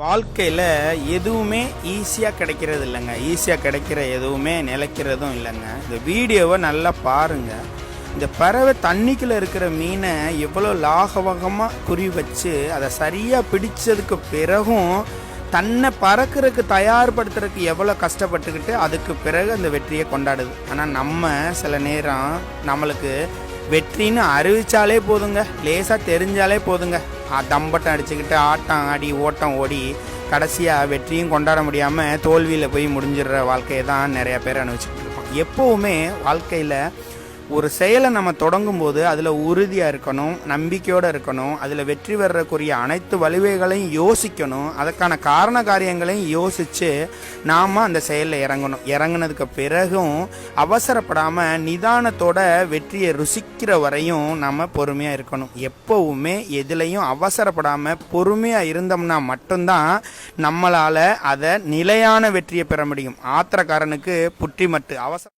வாழ்க்கையில் எதுவுமே ஈஸியாக கிடைக்கிறது இல்லைங்க. ஈஸியாக கிடைக்கிற எதுவுமே நிலைக்கிறதும் இல்லைங்க. இந்த வீடியோவை நல்லா பாருங்க. இந்த பறவை தண்ணிக்குள்ளே இருக்கிற மீனை எவ்வளோ லாகவகமாக குறி வச்சு அதை சரியாக பிடிச்சதுக்கு பிறகும் தன்னை பறக்கிறதுக்கு தயார்படுத்துறதுக்கு எவ்வளோ கஷ்டப்பட்டுக்கிட்டு அதுக்கு பிறகு அந்த வெற்றியை கொண்டாடுது. ஆனால் நம்ம சில நேரம் நம்மளுக்கு வெற்றின்னு அறிவிச்சாலே போதுங்க. லேசாக தெரிஞ்சாலே போதுங்க. தம்பட்டம் அடிச்சுக்கிட்டு ஆட்டம் ஆடி ஓட்டம் ஓடி கடைசியாக வெற்றியும் கொண்டாட முடியாமல் தோல்வியில் போய் முடிஞ்சிடுற வாழ்க்கையை தான் நிறைய பேர் அனுபவிச்சுட்டு இருக்கோம் எப்போவுமே வாழ்க்கையில் ஒரு செயலை நம்ம தொடங்கும் போது அதில் உறுதியாக இருக்கணும் நம்பிக்கையோடு இருக்கணும் அதில் வெற்றி பெறக்குரிய அனைத்து வலுவைகளையும் யோசிக்கணும் அதற்கான காரண காரியங்களையும் யோசித்து நாம் அந்த செயலில் இறங்கணும். இறங்குனதுக்கு பிறகும் அவசரப்படாமல் நிதானத்தோட வெற்றியை ருசிக்கிற வரையும் நம்ம பொறுமையாக இருக்கணும். எப்போவுமே எதுலேயும் அவசரப்படாமல் பொறுமையாக இருந்தோம்னா மட்டும்தான் நம்மளால் அதை நிலையான வெற்றியை பெற முடியும். ஆத்திரக்காரனுக்கு புற்றி மட்டு அவசர